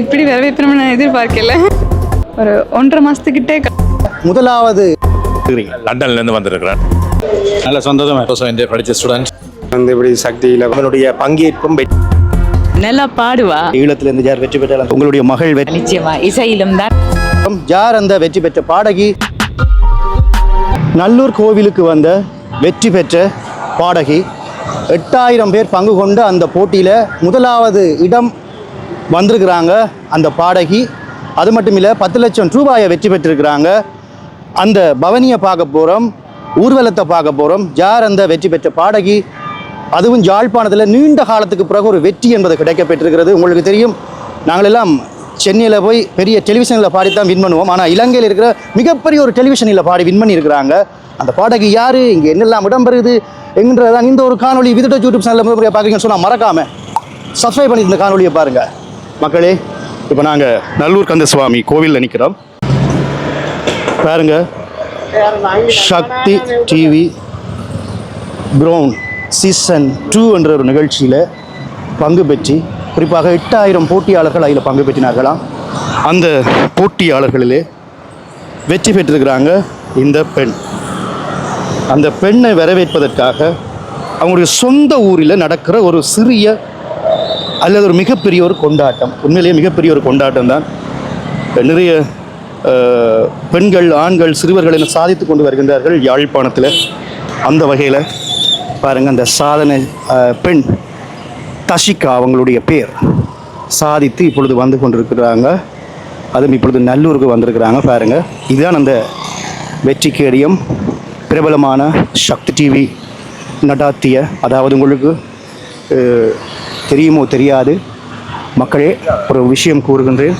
இப்படி வரவேற்பு நான் எதிர்பார்க்கல. ஒரு ஒன்றரை மாசத்துக்கிட்டே முதலாவது லண்டன்ல இருந்து வந்திருக்கிறேன் நல்ல சந்தோஷமா என்ற படித்த ஸ்டூடெண்ட் வந்து இப்படி சக்தியில் அவனுடைய பங்கேற்பும் நல்லா பாடுவா. ஈழத்திலிருந்து யார் வெற்றி பெற்றாலும் உங்களுடைய மகள் வெற்றி நிச்சயமா இசையிலும் தான். யார் அந்த வெற்றி பெற்ற பாடகி? நல்லூர் கோவிலுக்கு வந்த வெற்றி பெற்ற பாடகி எட்டாயிரம் பேர் பங்கு கொண்ட அந்த போட்டியில் முதலாவது இடம் வந்திருக்கிறாங்க அந்த பாடகி. அது மட்டும் இல்லை பத்து லட்சம் ரூபாயை வெற்றி பெற்றிருக்கிறாங்க. அந்த பவனியை பார்க்க போகிறோம் ஊர்வலத்தை பார்க்க போகிறோம் யார் அந்த வெற்றி பெற்ற பாடகி? அதுவும் யாழ்ப்பாணத்தில் நீண்ட காலத்துக்கு பிறகு ஒரு வெற்றி என்பது கிடைக்கப்பெற்றிருக்கிறது உங்களுக்கு தெரியும் நாங்கள் எல்லாம் சென்னையில் போய் பெரிய டெலிவிஷனில் பாடி தான் வின் பண்ணுவோம். ஆனால் இலங்கையில் இருக்கிற மிகப்பெரிய ஒரு டெலிவிஷனில் பாடி வின் பண்ணியிருக்கிறாங்க. அந்த பாடகி யார்? இங்கே என்னெல்லாம் இடம்பெறுது? என்கிறதான் இந்த ஒரு காணொலி விதிட்ட யூடியூப் சேனலில் முதல் முறையாக பார்க்குறீங்கன்னு சொன்னால் மறக்காமல் சப்ஸ்கிரைப் பண்ணி இந்த காணொலியை பாருங்கள் மக்களே இப்போ நாங்கள் நல்லூர் கந்தசுவாமி கோவிலில் நிற்கிறோம் பாருங்க. Shakthi TV brown season two என்ற ஒரு நிகழ்ச்சியில் பங்கு பெற்றி குறிப்பாக எட்டாயிரம் போட்டியாளர்கள் அதில் பங்கு பெற்றினார்களாம். அந்த போட்டியாளர்களிலே வெற்றி பெற்றிருக்கிறாங்க இந்த பெண். அந்த பெண்ணை வரவேற்பதற்காக அவங்களுடைய சொந்த ஊரில் நடக்கிற ஒரு சிறிய அல்லது ஒரு மிகப்பெரிய ஒரு கொண்டாட்டம். உண்மையிலேயே மிகப்பெரிய ஒரு கொண்டாட்டம் தான். நிறைய பெண்கள் ஆண்கள் சிறுவர்கள் என சாதித்து கொண்டு வருகின்றார்கள் யாழ்ப்பாணத்தில். அந்த வகையில் பாருங்கள் அந்த சாதனை பெண் தஷிகா அவங்களுடைய பேர் சாதித்து இப்பொழுது வந்து கொண்டிருக்கிறாங்க. அதுவும் இப்பொழுது நல்லூருக்கு வந்திருக்கிறாங்க பாருங்கள் இதுதான் அந்த வெற்றி கேடியம் பிரபலமான சக்தி டிவி நடாத்திய அதாவது உங்களுக்கு தெரியுமோ தெரியாது. மக்களே ஒரு விஷயம் கூறுகின்றேன்.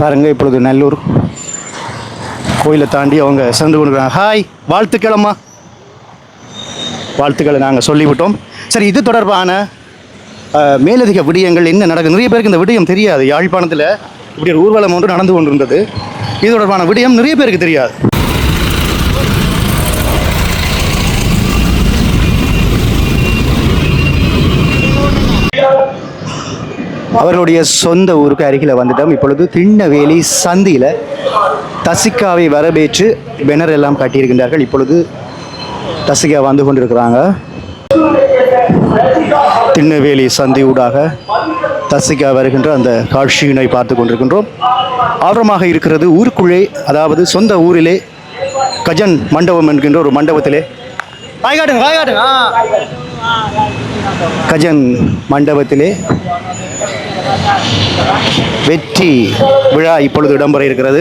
பாருங்க இப்பொழுது நல்லூர் கோயிலை தாண்டி அவங்க சென்று கொடுக்குறாங்க ஹாய் வாழ்த்துக்களம்மா வாழ்த்துக்களை நாங்கள் சொல்லிவிட்டோம். சரி இது தொடர்பான மேலதிக விடயங்கள் என்ன நடக்குது? நிறைய பேருக்கு இந்த விடயம் தெரியாது. யாழ்ப்பாணத்தில் இப்படி ஒரு ஊர்வலம் ஒன்று நடந்து கொண்டிருந்தது. இது தொடர்பான விடயம் நிறைய பேருக்கு தெரியாது. அவர்களுடைய சொந்த ஊருக்கு அருகில் வந்துட்டோம். இப்பொழுது திண்ணவேலி சந்தியில் தசிகாவை வரவேற்று பெனர் எல்லாம் கட்டியிருக்கின்றார்கள். இப்பொழுது தசிகா வந்து கொண்டிருக்கிறாங்க. திண்ணவேலி சந்தி ஊடாக தசிகா வருகின்ற அந்த காட்சியினை பார்த்து கொண்டிருக்கின்றோம். ஆர்வமாக இருக்கிறது ஊருக்குள்ளே அதாவது சொந்த ஊரிலே கஜன் மண்டபம் என்கின்ற ஒரு மண்டபத்திலே. கஜன் மண்டபத்திலே வெற்றி விழா இப்பொழுது இடம்பெற இருக்கிறது.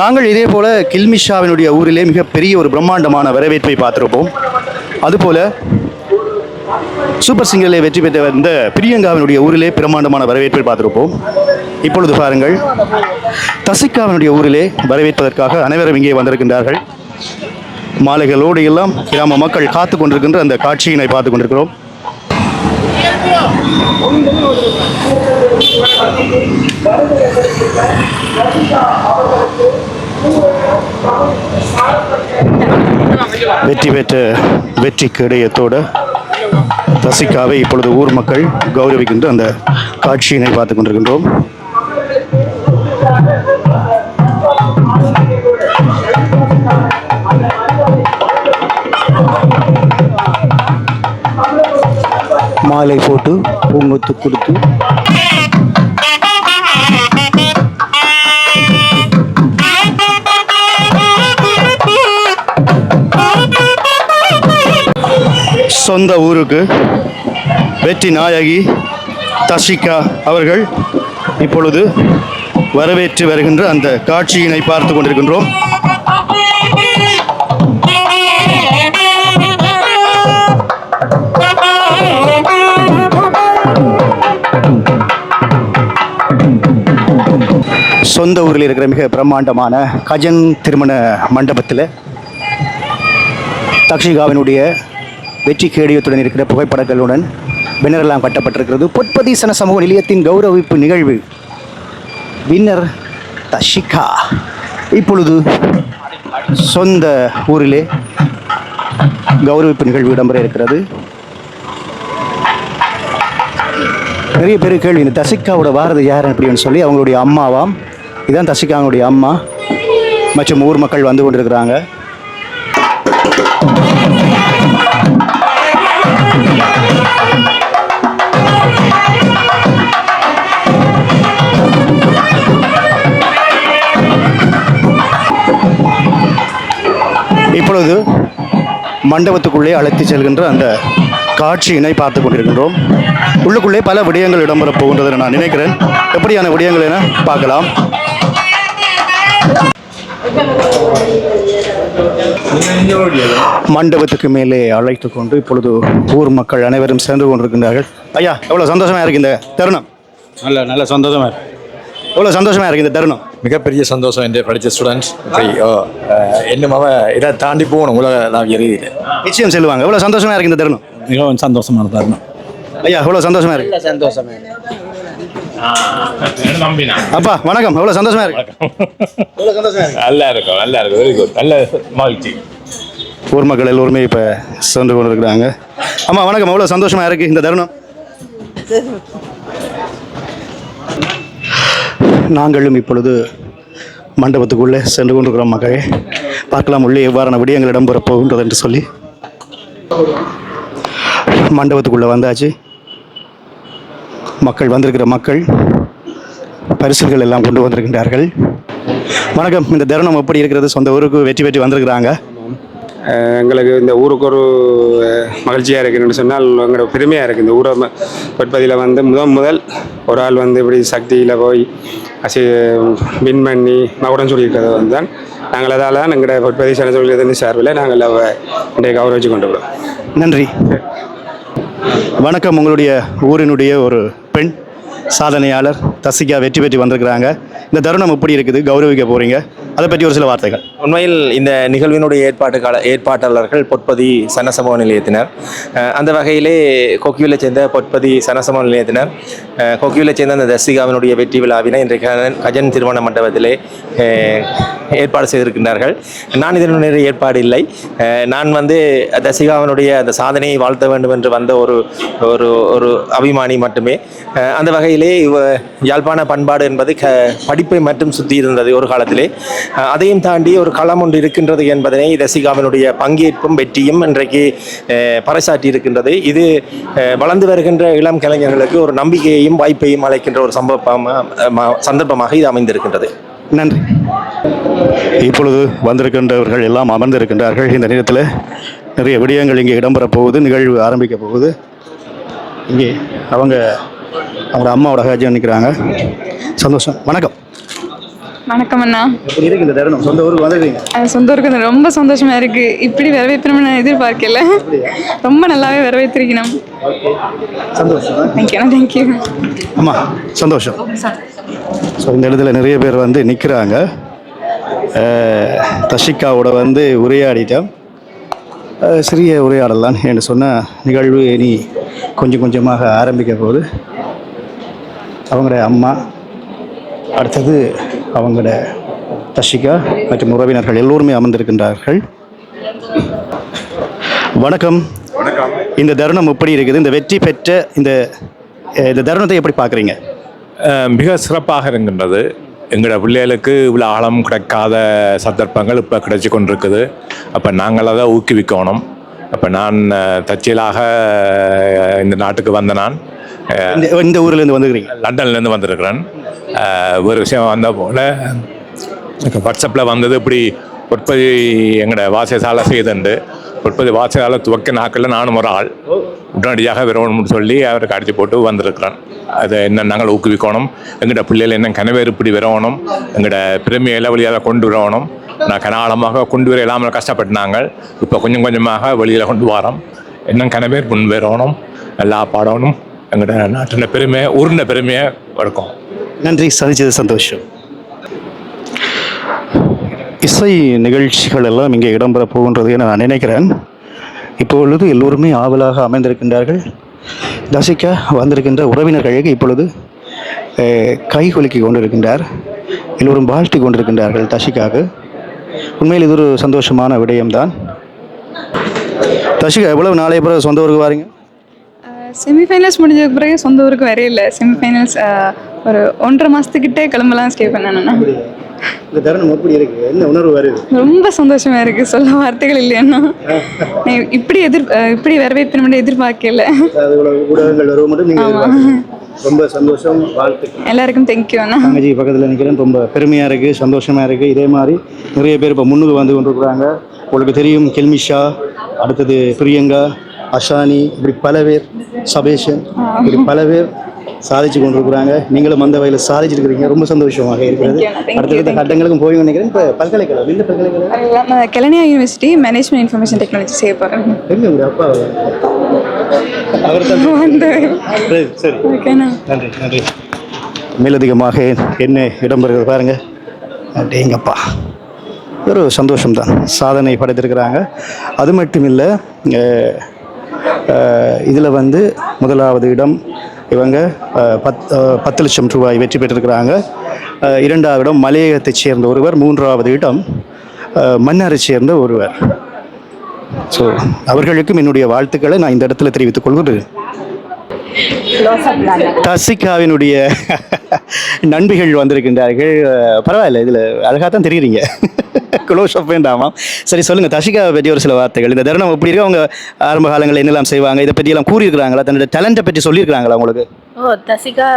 நாங்கள் இதே போல கில்மிஷாவினுடைய ஊரிலே மிகப்பெரிய ஒரு பிரம்மாண்டமான வரவேற்பை பார்த்திருப்போம். அதுபோல சூப்பர் சிங்கரில் வெற்றி பெற்ற வந்த பிரியங்காவினுடைய ஊரிலே பிரம்மாண்டமான வரவேற்பை பார்த்திருப்போம். இப்பொழுது பாருங்கள். தசிகாவினுடைய ஊரிலே வரவேற்பதற்காக அனைவரும் இங்கே வந்திருக்கின்றார்கள். மாலைகளோடு எல்லாம் கிராம மக்கள் காத்து கொண்டிருக்கின்ற அந்த காட்சியினை பார்த்து கொண்டிருக்கிறோம். வெற்றி பெற்ற வெற்றி கிடையத்தோடு ரசிக்காவை இப்பொழுது ஊர் மக்கள் கௌரவிக்கின்ற அந்த காட்சியினை பார்த்து கொண்டிருக்கின்றோம். மாலை போட்டு பூங்கொத்து கொடுத்து சொந்த ஊருக்கு வெற்றி நாயகி தஷிகா அவர்கள் இப்பொழுது வரவேற்று வருகின்ற அந்த காட்சியினை பார்த்து கொண்டிருக்கின்றோம். சொந்த ஊரில் இருக்கிற மிக பிரம்மாண்டமான கஜன் திருமண மண்டபத்தில் தக்ஷிகாவினுடைய வெற்றி கேடியத்துடன் இருக்கிற புகைப்படங்களுடன் பின்னரெல்லாம் கட்டப்பட்டிருக்கிறது. பொற்பதீசன சமூக நிலையத்தின் கௌரவிப்பு நிகழ்வு. வின்னர் தஷிகா. இப்பொழுது சொந்த ஊரிலே கௌரவிப்பு நிகழ்வு இடம்பெற இருக்கிறது. நிறைய பேர் கேள்வி இந்த தசிகாவோட வாரது யார் அப்படின்னு சொல்லி அவங்களுடைய அம்மாவாம் இதுதான் தசிகாவுடைய அம்மா மற்றும் ஊர் மக்கள் வந்து கொண்டிருக்கிறாங்க. மண்டபத்துக்குள்ளே அழைத்து செல்கின்ற அந்த காட்சியினை பார்த்து கொண்டிருக்கின்றோம். உள்ளுக்குள்ளே பல விடயங்கள் இடம்பெறப் போகின்றது நான் நினைக்கிறேன். எப்படியான விடயங்கள் என பார்க்கலாம். மண்டபத்துக்கு மேலே அழைத்து கொண்டு இப்பொழுது ஊர் மக்கள் அனைவரும் சேர்ந்து கொண்டிருக்கின்றார்கள். ஐயா எவ்வளோ சந்தோஷமா இருக்கு இந்த தருணம்? நல்ல நல்ல சந்தோஷமா இருக்கு. எவ்வளோ சந்தோஷமா இருக்கு இந்த தருணம்? மிகப்பெரிய சந்தோஷம் என்று படித்த ஸ்டூடெண்ட்ஸ் இன்னும் அவன் இதை தாண்டி போகணும் உலக எரியுது நிச்சயம் செல்வாங்க எவ்வளோ சந்தோஷமா இருக்கு இந்த தருணம்? மிகவும் சந்தோஷமான தருணம். ஐயா எவ்வளோ சந்தோஷமா இருக்கு? நம்பினா? அப்பா வணக்கம். எவ்வளோ சந்தோஷமா இருக்கு? சந்தோஷமா நல்லா இருக்கும் நல்லா இருக்கும். வெரி குட் நல்ல மகிழ்ச்சி. ஊர் மக்கள் எல்லோருமே இப்போ சென்று கொண்டு இருக்கிறாங்க அம்மா வணக்கம். எவ்வளோ சந்தோஷமா இருக்கு இந்த தருணம்? நாங்களும் இப்பொழுது மண்டபத்துக்குள்ளே சென்று கொண்டிருக்கிறோம் மக்களே பார்க்கலாம் உள்ளே எவ்வாறான விடயங்கள் இடம்பெறப் போகின்றது என்று சொல்லி. மண்டபத்துக்குள்ளே வந்தாச்சு. மக்கள் வந்திருக்கிற மக்கள் பரிசுகள் எல்லாம் கொண்டு வந்திருக்கின்றார்கள். வணக்கம் இந்த தருணம் எப்படி இருக்கிறது? சொந்த ஊருக்கு வெற்றி பெற்று வந்திருக்கிறாங்க. எங்களுக்கு இந்த ஊருக்கு ஒரு மகிழ்ச்சியாக இருக்குன்னு சொன்னால் எங்களோட பெருமையாக இருக்குது இந்த ஊரை பட்பதியில் வந்து முதல் முதல் ஒரு ஆள் வந்து இப்படி சக்தியில் போய் அசி வின் பண்ணி மகுடம் சொல்லியிருக்கிறது வந்து தான் நாங்கள் அதால் தான் எங்களோட பற்பதி சனத்தொழில் சார்பில் நாங்கள் அவ இன்றைய கௌரவிச்சு கொண்டு விடுவோம் நன்றி. வணக்கம். உங்களுடைய ஊரினுடைய ஒரு பெண். சாதனையாளர் தசிகா வெற்றி பெற்று வந்திருக்கிறாங்க. இந்த தருணம் எப்படி இருக்குது? கௌரவிக்க போறீங்க? அதை பற்றி ஒரு சில வார்த்தைகள். உண்மையில் இந்த நிகழ்வினுடைய ஏற்பாட்டுக்கால ஏற்பாட்டாளர்கள் பொற்பதி சனசமூக நிலையத்தினர். அந்த வகையிலே கொக்கியூலை சேர்ந்த பொற்பதி சனசமூக நிலையத்தினர். கொக்கியூலை சேர்ந்த அந்த தசிகாவினுடைய வெற்றி விழாவினை இன்றைக்கு கஜன் திருமண மண்டபத்திலே ஏற்பாடு செய்திருக்கின்றார்கள். நான் இதனுடைய ஏற்பாடு இல்லை. நான் வந்து தசிகாவினுடைய அந்த சாதனையை வாழ்த்த வேண்டும் என்று வந்த ஒரு ஒரு ஒரு அபிமானி மட்டுமே. அந்த வகையிலே யாழ்ப்பாண பண்பாடு என்பது க படிப்பை மட்டும் சுற்றி இருந்தது ஒரு காலத்திலே. அதையும் தாண்டி ஒரு களம் ஒன்று இருக்கின்றது என்பதனை ரசிகாவினுடைய பங்கேற்பும் வெற்றியும் இன்றைக்கு பறைசாற்றி இருக்கின்றது. இது வளர்ந்து வருகின்ற இளம் கலைஞர்களுக்கு ஒரு நம்பிக்கையையும் வாய்ப்பையும் அழைக்கின்ற ஒரு சம்பவமாக சந்தர்ப்பமாக இது அமைந்திருக்கின்றது. நன்றி. இப்பொழுது வந்திருக்கின்றவர்கள் எல்லாம் அமர்ந்திருக்கின்றார்கள். இந்த நேரத்தில் நிறைய விடயங்கள் இங்கே இடம்பெற போகுது நிகழ்வு ஆரம்பிக்க போகுது. இங்கே அவங்க அவங்க அம்மாவோட ஹாஜியாக நிற்கிறாங்க சந்தோஷம். வணக்கம். வணக்கம் அண்ணா. எப்படி இருக்கு இந்த தருணம்? சொந்த ஊருக்கு வந்துருக்கீங்க? சொந்த ஊருக்கு ரொம்ப சந்தோஷமா இருக்கு. இப்படி வரவேற்பு நான் எதிர்பார்க்கல. ரொம்ப நல்லாவே வரவேற்றிருக்கணும். சந்தோஷம். தேங்க்யூ அண்ணா தேங்க்யூ அம்மா சந்தோஷம். ஸோ இந்த இடத்துல நிறைய பேர் வந்து நிற்கிறாங்க தஷிகாவோட வந்து உரையாடிட்டோம். அஹ் சிறிய உரையாடல் தான் என்று சொன்ன நிகழ்வு இனி கொஞ்சம் கொஞ்சமாக ஆரம்பிக்க போகுது. அவங்களோட அம்மா அடுத்தது அவங்களோட தஷிகா மற்றும் உறவினர்கள் எல்லோருமே அமர்ந்திருக்கின்றார்கள். வணக்கம். இந்த தருணம் எப்படி இருக்குது? இந்த வெற்றி பெற்ற இந்த இந்த தருணத்தை எப்படி பார்க்குறீங்க? மிக சிறப்பாக இருக்கின்றது. எங்களோட பிள்ளைகளுக்கு இவ்வளோ ஆழம் கிடைக்காத சந்தர்ப்பங்கள் இப்போ கிடைச்சி கொண்டிருக்குது. அப்போ நாங்கள் அதை ஊக்குவிக்கணும். அப்போ நான் தற்செயலாக இந்த நாட்டுக்கு வந்த நான் இந்த ஊர்லேருந்து வந்துக்கிறீங்க லண்டன்லேருந்து வந்திருக்கிறேன். ஒரு விஷயம் வந்த போல் வாட்ஸ்அப்பில் வந்தது இப்படி உற்பத்தி எங்களோட வாசியசாலை செய்துண்டு. உற்பத்தி வாசியசாலை துவக்க நாட்களில் நானும் ஒரு ஆள். உடனடியாக விரவணும்னு சொல்லி அவருக்கு அடித்து போட்டு வந்திருக்கிறேன். அதை என்ன நாங்கள் ஊக்குவிக்கணும்? எங்கள்ட பிள்ளைகள் என்ன கனவேறு இப்படி வரணும் எங்களோட பெருமையில வழியாக கொண்டு வரணும் நான் கனாலமாக கொண்டு வர இல்லாமல் கஷ்டப்பட்டாங்க இப்போ கொஞ்சம் கொஞ்சமாக வெளியில் கொண்டு வரோம். இன்னும் கனவேர் முன் வரணும் நல்லா பாடணும். எங்களோட நாட்டின பெருமை ஊரின பெருமையை வளர்க்கும் நன்றி. சந்திச்சது சந்தோஷம். இசை நிகழ்ச்சிகள் எல்லாம் இங்கே இடம்பெற போகின்றது என நான் நினைக்கிறேன். இப்பொழுது எல்லோருமே ஆவலாக அமைந்திருக்கின்றார்கள். தசிக்க வந்திருக்கின்ற உறவினர்களுக்கு இப்பொழுது கை குலுக்கி கொண்டிருக்கின்றார். எல்லோரும் வாழ்த்தி கொண்டிருக்கின்றார்கள் தசிக்காக உண்மையில் இது ஒரு சந்தோஷமான விடயம்தான். தஷிகா எவ்வளவு நாளைய பிறகு சொந்த ஊருக்கு வாரீங்க? செமிஃபைனல்ஸ் முடிஞ்சதுக்கு பிறகு சொந்த ஊருக்கு வரையில செமிஃபைனல்ஸ் ஒரு ஒன்றரை மாதத்துக்கிட்டே கிளம்பலாம் ஸ்டே பண்ணேன்னா இந்த தருணம் எப்படி இருக்கு? என்ன உணர்வு வருது? ரொம்ப சந்தோஷமா இருக்கு. சொல்ல வார்த்தைகள் இல்லையாண்ணா இப்படி எதிர் இப்படி வரவேற்பு மட்டும் எதிர்பார்க்கல. ஊடகங்கள் வருவது மட்டும் எதிர்பார்க்கறீங்க. ரொம்ப சந்தோஷம் வாழ்த்துக்கள். எல்லாருக்கும் தேங்க்யூ அண்ணா. தங்கச்சி பக்கத்தில் நிற்கிறேன் ரொம்ப பெருமையாக இருக்குது சந்தோஷமாக இருக்குது இதே மாதிரி நிறைய பேர் இப்போ முன்னுக்கு வந்து கொண்டிருக்கிறாங்க. உங்களுக்கு தெரியும் கெல்மிஷா அடுத்தது பிரியங்கா அஷானி இப்படி பல பேர். சபேஷன். இப்படி பல பேர் சாதிச்சு கொண்டிருக்கிறாங்க. நீங்களும் அந்த வகையில் சாதிச்சிருக்கிறீங்க. ரொம்ப சந்தோஷமாக இருக்கிறது. அடுத்தடுத்த கட்டங்களுக்கும் போய் நினைக்கிறேன். இப்போ பல்கலைக்கழகம் இல்லை பல்கலைக்கழகம்? Kelaniya university management information technology செய்ய போகிறேன் எங்க உங்க அப்பா அவர் சரி, நன்றி நன்றி. மேலதிகமாக என்ன இடம்பெறுகிறது பாருங்க. அடேங்கப்பா. ஒரு சந்தோஷம்தான். சாதனை படைத்திருக்கிறாங்க. அது மட்டும் இல்லை இதில் வந்து முதலாவது இடம் இவங்க பத் பத்து லட்சம் ரூபாய் வெற்றி பெற்றிருக்கிறாங்க. இரண்டாவது இடம் மலையகத்தைச் சேர்ந்த ஒருவர் மூன்றாவது இடம் மன்னரை சேர்ந்த ஒருவர். ஸோ அவர்களுக்கும் என்னுடைய வாழ்த்துக்களை நான் இந்த இடத்துல தெரிவித்துக் கொள்கிறேன். தசிகாவினுடைய நண்பிகள் வந்திருக்கின்றார்கள். பரவாயில்ல இதில் அழகாக தான் தெரியுறீங்க. க்ளோஸ் அப் வேண்டாமா சரி சொல்லுங்கள் தஷிகாவை பற்றி ஒரு சில வார்த்தைகள். இந்த தருணம் எப்படி இருக்கு? அவங்க ஆரம்ப காலங்களில் என்னெல்லாம் செய்வாங்க? இதை பற்றியெல்லாம் கூறியிருக்கிறாங்களா? தன்னுடைய டேலண்ட்டை பற்றி சொல்லியிருக்கிறாங்களா உங்களுக்கு? ஓ தசிகா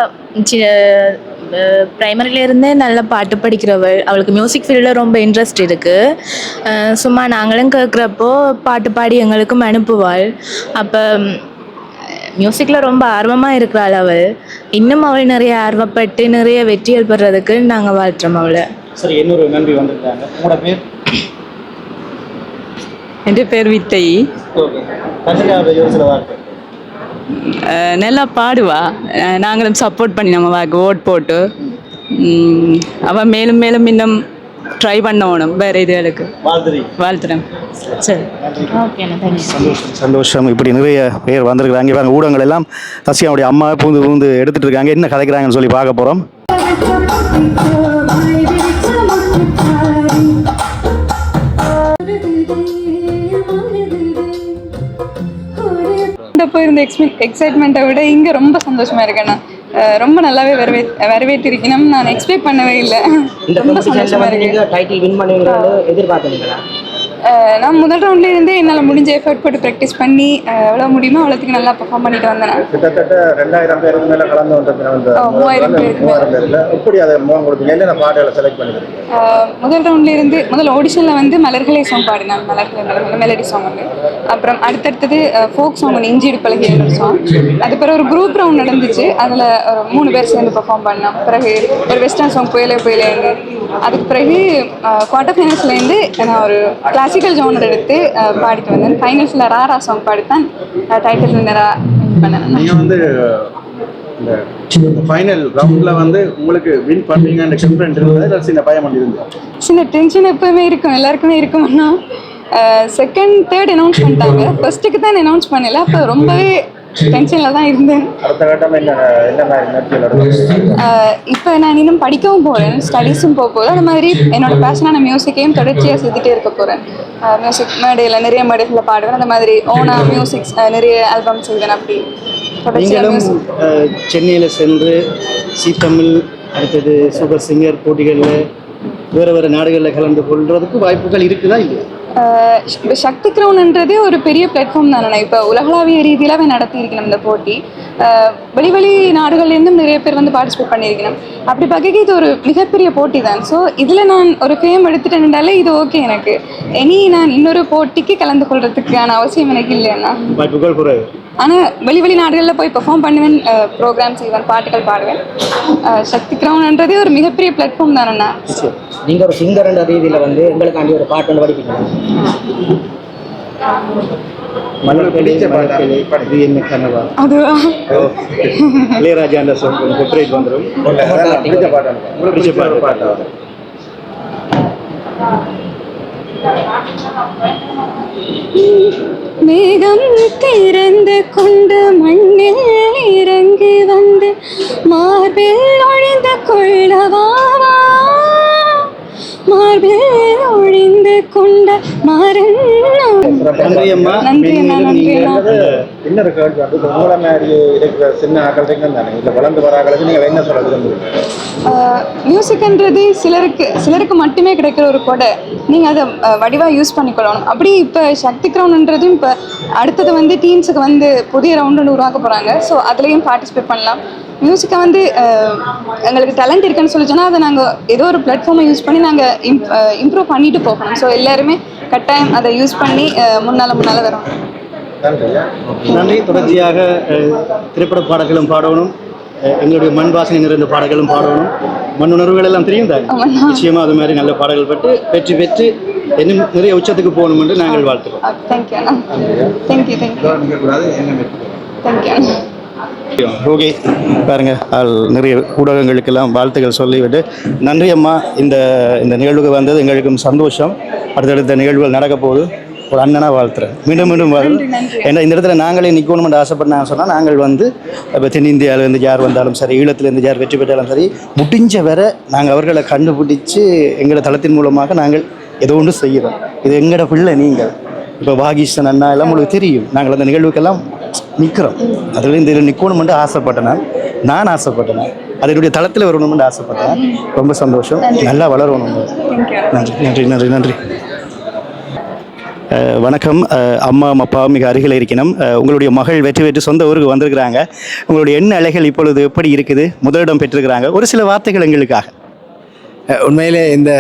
ப்ரைமரியிலேருந்தே நல்ல பாட்டு படிக்கிறவள். அவளுக்கு மியூசிக் ஃபீல்டில் ரொம்ப இன்ட்ரெஸ்ட் இருக்குது சும்மா நாங்களும் கேட்குறப்போ பாட்டு பாடி எங்களுக்கும் அனுப்புவாள். அப்போ மியூசிக்கில் ரொம்ப ஆர்வமாக இருக்கிறாள் அவள். இன்னும் அவள் நிறைய ஆர்வப்பட்டு நிறைய வெற்றிகள் பெறதுக்கு நாங்கள் வாழ்த்துறோம் அவளை. சரி இன்னொரு நன்றி வந்திருக்காங்க. உங்களோட பேர்? என் பேர் வித்தை. நல்லா பாடுவா. நாங்களும் சப்போர்ட் பண்ணி நம்ம வாக்கு ஓட் போட்டு. அவள் மேலும் மேலும் இன்னும் ட்ரை பண்ணணும் வேறு இதுகளுக்கு. வாழ்த்துறேன். சரி. சந்தோஷம். சந்தோஷம். இப்படி நிறைய பேர் வந்திருக்கிறாங்க. பாருங்க ஊடகங்கள் எல்லாம் தசியாவுடைய அம்மா பூந்து பூந்து எடுத்துட்டு இருக்காங்க. என்ன கதைக்கிறாங்கன்னு சொல்லி பார்க்க போகிறோம் இந்த போயிருந்த எக்ஸ்பெ எக்ஸைட்மெண்ட்டை விட இங்கே ரொம்ப சந்தோஷமா இருக்கேண்ணா அஹ் ரொம்ப நல்லாவே வரவே வரவேற்றிருக்கணும். நான் எக்ஸ்பெக்ட் பண்ணவே இல்லை. ரொம்ப சந்தோஷமா இருக்கு. டைட்டில் வின் பண்ணுவீங்களான்னு எதிர்பார்த்தீங்களா நான் முதல் ரவுண்ட்ல இருந்தே என்னால் முடிஞ்ச எஃபர்ட் போட்டு ப்ராக்டிஸ் பண்ணி எவ்வளோ முடியுமோ அவ்வளோத்துக்கு நல்லா பெர்ஃபார்ம் பண்ணிட்டு வந்தேன். கிட்டத்தட்ட ரெண்டாயிரம் பேருக்கு மேல கலந்து வந்திருக்கிறாங்க ஆ, மூவாயிரம் பேருக்கு எப்படி அதை முகம் கொடுத்தீங்க என்னென்ன பாட்டுகளை செலக்ட் பண்ணிக்கிறீங்க முதல் ரவுண்ட்ல இருந்து முதல் ஆடிஷனில் வந்து மலர்களே சாங் பாடினாங்க. மலர்களே மலர்களே மெலடி சாங் வந்து. அப்புறம் அடுத்தடுத்தது ஃபோக் சாங் ஒன்று இஞ்சி ஒரு சாங் அது பிறகு ஒரு குரூப் ரவுண்ட் நடந்துச்சு. அதில் ஒரு மூணு பேர் சேர்ந்து பெர்ஃபார்ம் பண்ணோம். பிறகு ஒரு வெஸ்டர்ன் சாங் புயலே புயலேன்னு அதுக்கு பிறகு குவார்டர் ஃபைனல்ஸ்லேருந்து நான் ஒரு கிளாசிக்கல் ஜோனர் எடுத்து பாடிட்டு வந்தேன். ஃபைனல்ஸில் ராரா சாங் பாடித்தான். டைட்டில் வின்னராக பண்ணேன். நீங்கள் வந்து இந்த ஃபைனல் ரவுண்டில் வந்து உங்களுக்கு வின் பண்ணுவீங்கன்ற கான்ஃபிடென்ட் இருந்தது இல்லை சின்ன பயம் இருந்தது? சின்ன டென்ஷன் எப்பவுமே இருக்கும். எல்லாருக்குமே இருக்கும்னா செகண்ட் தேர்ட் அனௌன்ஸ் பண்ணிட்டாங்க. ஃபர்ஸ்ட்டுக்கு தான் அனௌன்ஸ் பண்ணல. அப்போ ரொம்பவே டென்ஷனில் தான் இருந்தேன். அடுத்த கட்டம் என்ன என்ன மாதிரி முயற்சிகள் இப்போ நான் இன்னும் படிக்கவும் போகிறேன் ஸ்டடீஸும் போக போகுது அந்த மாதிரி என்னோட பேஷனான மியூசிக்கையும் தொடர்ச்சியாக செஞ்சுட்டே இருக்க போகிறேன் மியூசிக் மேடையில் நிறைய மேடைகளில் பாடுவேன். அந்த மாதிரி ஓனா மியூசிக்ஸ் நிறைய ஆல்பம் செய்வேன் அப்படி. தொடர்ச்சியாக மியூசிக் சென்னையில சென்று சி தமிழ் அடுத்தது சூப்பர் சிங்கர் போட்டிகளில் வேறு வேறு நாடுகளில் கலந்து கொள்றதுக்கு வாய்ப்புகள் இருக்குதா இல்லையா? சக்தி கிரௌண்ட்ன்றதே ஒரு பெரிய பிளாட்ஃபார்ம் தானே இப்போ உலகளாவிய ரீதியிலாவே நடத்தி இருக்கணும் இந்த போட்டி. ஆஹ் வெளி வெளி நாடுகள்லேருந்தும் நிறைய பேர் வந்து பார்ட்டிசிபேட் பண்ணியிருக்கணும். அப்படி பார்க்க இது ஒரு மிகப்பெரிய போட்டி தான். ஸோ இதில் நான் ஒரு ஃபேம் எடுத்துட்டேன்டாலே இது ஓகே எனக்கு. இனி நான் இன்னொரு போட்டிக்கு கலந்து கொள்றதுக்கான அவசியம் எனக்கு இல்லைன்னா வாய்ப்புகள் குறைவு. ஆனால் வெளி வெளி நாடுகளில் போய் பெர்ஃபார்ம் பண்ணுவேன் ப்ரோக்ராம் செய்வேன் பாட்டுகள் பாடுவேன். ஆஹ் சக்தி கிரௌண்ட்ன்றதே ஒரு மிகப்பெரிய பிளாட்ஃபார்ம் தானேண்ணா நீங்க ஒரு சிங்கர் என்ற ரீதியில வந்து எங்களுக்காண்டி ஒரு பாட்டு ஒன்று படிப்பீங்க இளையராஜா அந்த சாங் வந்துடும் பிடிச்ச பாட்டு. பாட்டு. மேகம் திறந்து கொண்டு மண்ணில் இறங்கி வந்து மார்பில் ஒழிந்து கொள்ளவா மார்பில் ஒழிந்து கொண்ட மாறன் நன்றி அம்மா நன்றி அண்ணா, நன்றி அண்ணா. இன்னொரு கேள்வி வந்து இப்ப உங்களை மாதிரி இருக்கிற சின்ன ஆக்களுக்கு தானே? இல்லை வளர்ந்து வர ஆக்களுக்கு நீங்கள் என்ன சொல்ல விரும்புறீங்க மியூசிக்ன்றது சிலருக்கு சிலருக்கு மட்டுமே கிடைக்கிற ஒரு கொடை. நீங்கள் அதை வடிவாக யூஸ் பண்ணிக்கொள்ளணும். அப்படி இப்போ சக்தி கிரவுண்ட்ன்றதும் இப்போ அடுத்தது வந்து டீம்ஸுக்கு வந்து புதிய ரவுண்ட் ஒன்று உருவாக்க போகிறாங்க ஸோ அதுலேயும் பார்ட்டிசிபேட் பண்ணலாம். மியூசிக்கை வந்து எங்களுக்கு டேலண்ட் இருக்குன்னு சொல்லி சொன்னால் அதை நாங்கள் ஏதோ ஒரு பிளாட்ஃபார்மை யூஸ் பண்ணி நாங்கள் இம் இம்ப்ரூவ் பண்ணிட்டு போகணும். ஸோ எல்லாருமே கட்டாயம் அதை யூஸ் பண்ணி முன்னால முன்னால் வரோம் நன்றி. தொடர்ச்சியாக திரைப்பட பாடல்களும் பாடணும். எங்களுடைய மண் வாசனை நிறைந்த பாடல்களும் பாடணும். மண் உணர்வுகள் எல்லாம் தெரியும் தானே ஆமாண்ணா. நிச்சயமா அது மாதிரி நல்ல பாடல்கள் பெற்று வெற்றி பெற்று இன்னும் நிறைய உச்சத்துக்கு போகணும் என்று நாங்கள் வாழ்த்துறோம் thank you thank you thank you thank you okay பாருங்க நிறைய ஊடகங்களுக்கெல்லாம் வாழ்த்துக்கள் சொல்லிவிட்டு நன்றி அம்மா இந்த இந்த நிகழ்வுக்கு வந்தது எங்களுக்கும் சந்தோஷம். அடுத்தடுத்த நிகழ்வுகள் நடக்க போகுது. ஒரு அண்ணனா வாழ்த்துறேன். மீண்டும் மீண்டும் ஏன்னா இந்த இடத்துல நாங்களே நிற்கணும்னு ஆசைப்பட்டாங்க சொன்னால் நாங்கள் வந்து இப்போ தென்னிந்தியாவிலேருந்து யார் வந்தாலும் சரி ஈழத்துலேருந்து யார் வெற்றி பெற்றாலும் சரி முடிஞ்ச வரை நாங்கள் அவர்களை கண்டுபிடிச்சு எங்களோட தளத்தின் மூலமாக நாங்கள் ஏதோ ஒன்று செய்கிறோம். இது எங்களோட பிள்ளை நீங்கள் இப்போ வாகிஷன் அண்ணா எல்லாம் உங்களுக்கு தெரியும். நாங்கள் அந்த நிகழ்வுக்கெல்லாம் நிற்கிறோம் அதில் இந்த இதில் நிற்கணுமென்று ஆசைப்பட்டேன் நான். ஆசைப்பட்டேன் அதனுடைய தளத்தில் வரணுமென்று ஆசைப்பட்டேன் ரொம்ப சந்தோஷம். நல்லா வளரணும். நன்றி நன்றி நன்றி நன்றி. வணக்கம். அம்மா அப்பா மிக அருகில் இருக்கணும். உங்களுடைய மகள் வெற்றி பெற்று சொந்த ஊருக்கு வந்திருக்கிறாங்க. உங்களுடைய எண்ண அலைகள் இப்பொழுது எப்படி இருக்குது? முதலிடம் பெற்றிருக்கிறாங்க. ஒரு சில வார்த்தைகள் எங்களுக்காக. உண்மையிலே இந்த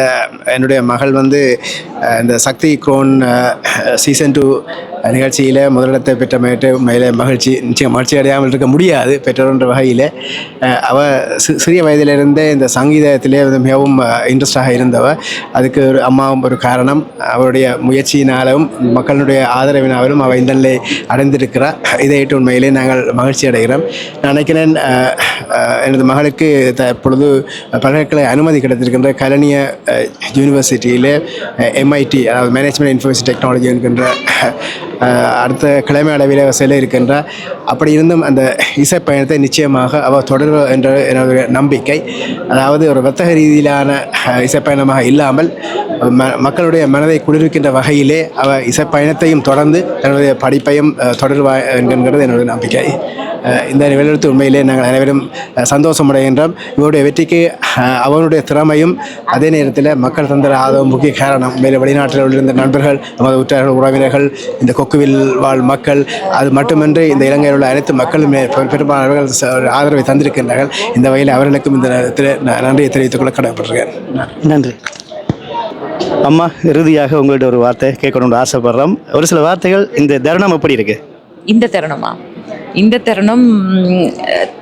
என்னுடைய மகள் வந்து இந்த சக்தி குரோன் சீசன் டூ நிகழ்ச்சியில் முதலிடத்தை பெற்றமையிட்டு மேலே மகிழ்ச்சி நிச்சயம் மகிழ்ச்சி அடையாமல் இருக்க முடியாது பெற்றோர்ன்ற வகையில். அவள் சிறிய வயதிலிருந்தே இந்த சங்கீதத்திலே வந்து மிகவும் இன்ட்ரெஸ்டாக இருந்தவ அதுக்கு ஒரு அம்மாவும் ஒரு காரணம். அவருடைய முயற்சியினாலும் மக்களுடைய ஆதரவினாலும் அவள் இந்த நிலை அடைந்திருக்கிறார் இதையிட்டு உண்மையிலே நாங்கள் மகிழ்ச்சி அடைகிறோம் நான் நினைக்கிறேன் எனது மகளுக்கு தற்பொழுது பல்கலைக்கழக அனுமதி கிடைத்திருக்கின்ற கலனிய யூனிவர்சிட்டியிலே யூனிவர்சிட்டியில் எம்ஐடி அதாவது மேனேஜ்மெண்ட் இன்ஃபர்மேஷன் டெக்னாலஜி என்கின்ற அடுத்த கிழமை அளவில் அவள் இருக்கின்றார். அப்படி இருந்தும் அந்த இசை பயணத்தை நிச்சயமாக அவள் தொடர்வு என்ற எனது நம்பிக்கை அதாவது ஒரு வர்த்தக ரீதியிலான இசைப்பயணமாக இல்லாமல் ம மக்களுடைய மனதை குளிர்விக்கின்ற வகையிலே அவள் இசைப்பயணத்தையும் தொடர்ந்து தன்னுடைய படிப்பையும் தொடர்வா என்கின்றது என்னுடைய நம்பிக்கை. இந்த நிகழ்ச்சி உண்மையிலே நாங்கள் அனைவரும் அஹ், சந்தோஷம் அடைகின்றோம் இவருடைய வெற்றிக்கு அவனுடைய திறமையும் அதே நேரத்தில் மக்கள் தந்த ஆதரவு முக்கிய காரணம். மேலே வெளிநாட்டில் இருந்த நண்பர்கள் நமது உற்றார்கள் உறவினர்கள் இந்த கொக்குவில் வாழ் மக்கள் அது மட்டுமின்றி இந்த இலங்கையில் உள்ள அனைத்து மக்களுமே பெரும்பாலானவர்கள் ஆதரவை தந்திருக்கின்றார்கள். இந்த வகையில் அவர்களுக்கும் இந்த நேரத்தில் நான் நன்றியை தெரிவித்துக் கொள்ள கடமைப்பட்டிருக்கேன். நன்றி. அம்மா இறுதியாக உங்கள்ட்ட ஒரு வார்த்தை கேட்கணும்னு ஆசைப்படுறோம். ஒரு சில வார்த்தைகள் இந்த தருணம் எப்படி இருக்கு? இந்த தருணமா? இந்த தருணம்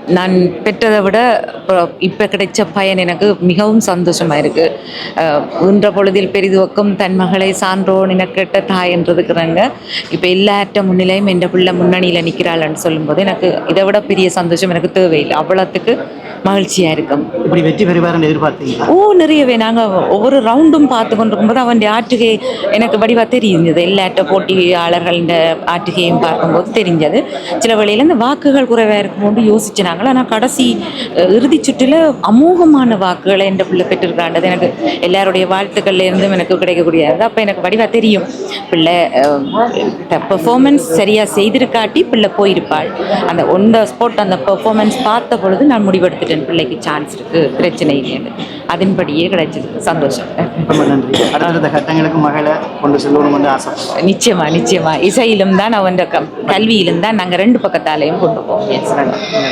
நான் பெற்றதை விட இப்போ கிடைச்ச பயன் எனக்கு மிகவும் சந்தோஷமாக இருக்குது இன்ற பொழுதில் பெரிதுவக்கும் தன் மகளை சான்றோன் என கேட்ட தாய் என்றதுக்குறாங்க இப்போ எல்லாற்ற முன்னிலையும் என் பிள்ளை முன்னணியில் நிற்கிறாள்னு சொல்லும்போது எனக்கு இதை விட பெரிய சந்தோஷம் எனக்கு தேவையில்லை. அவ்வளோத்துக்கு மகிழ்ச்சியாக இருக்கும். இப்படி வெற்றி பெறுவார்னு எதிர்பார்த்தீங்களா? ஓ நிறையவே. நாங்கள் ஒவ்வொரு ரவுண்டும் பார்த்து கொண்டிருக்கும்போது அவன் ஆற்றுகை எனக்கு வடிவாக தெரிஞ்சது. எல்லாட்ட போட்டியாளர்களின் ஆற்றுகையும் பார்க்கும்போது தெரிஞ்சது. சில வழியில் இந்த வாக்குகள் குறைவாக இருக்கும்போது யோசிச்சு நாங்கள் ஆனால் கடைசி அஹ், இறுதிச் சுற்றில் அமோகமான வாக்குகளை என்ற பிள்ளை பெற்றிருக்காண்டது எனக்கு எல்லாருடைய வாழ்த்துக்கள்ல இருந்தும் எனக்கு கிடைக்கக்கூடியது அப்போ எனக்கு வடிவாக தெரியும். பிள்ளை பெர்ஃபார்மன்ஸ் சரியாக செய்திருக்காட்டி பிள்ளை போயிருப்பாள். அந்த ஒன் த ஸ்பாட் அந்த பெர்ஃபார்மன்ஸ் பார்த்த பொழுது நான் முடிவெடுத்துட்டேன். பிள்ளைக்கு சான்ஸ் இருக்குது பிரச்சனை இல்லைன்னு அதன்படியே கிடைச்சது. சந்தோஷம். ரொம்ப நன்றி. அடுத்த கட்டங்களுக்கு மகளை கொண்டு செல்லணும்னு ஆசைப்படுறேன் நிச்சயமா நிச்சயமா. இசையிலும் தான் அவன் கம் கல்வியிலும் தான் நாங்கள் ரெண்டு பக்கத்தாலையும் கொண்டு போவோம்.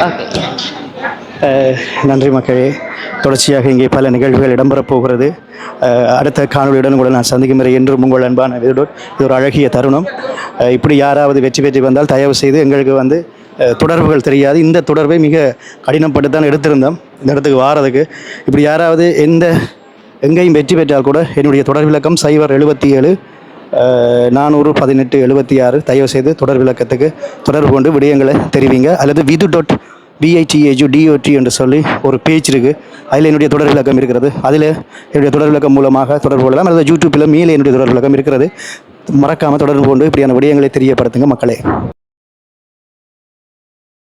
ஓகே நன்றி மக்களே. தொடர்ச்சியாக இங்கே பல நிகழ்வுகள் இடம்பெறப் போகிறது. அடுத்த காணொலியுடன் கூட நான் சந்திக்கும் வரை என்றும் உங்கள் அன்பான இது ஒரு அழகிய தருணம். இப்படி யாராவது வெற்றி பெற்று வந்தால் தயவு செய்து எங்களுக்கு வந்து தொடர்புகள் தெரியாது. இந்த தொடர்பை மிக கடினப்பட்டு தான் எடுத்திருந்தோம். இந்த இடத்துக்கு வாரதுக்கு. இப்படி யாராவது எந்த எங்கேயும் வெற்றி பெற்றால் கூட என்னுடைய தொடர் விளக்கம் சைபர் எழுபத்தி ஏழு நானூறு பதினெட்டு எழுபத்தி ஆறு தயவு செய்து தொடர் விளக்கத்துக்கு தொடர்பு கொண்டு விடயங்களை தெரிவிங்க. அல்லது விது டாட் பிஐடிஏஜு டிஓடி என்று சொல்லி ஒரு பேஜ் இருக்குது அதில் என்னுடைய தொடர் விளக்கம் இருக்கிறது. அதில் என்னுடைய தொடர் விளக்கம் மூலமாக தொடர்பு கொள்ளலாம். அல்லது யூடியூப்பில் மேலே என்னுடைய தொடர் விளக்கம் இருக்கிறது. மறக்காமல் தொடர்பு கொண்டு இப்படியான விடயங்களை தெரியப்படுத்துங்க மக்களே.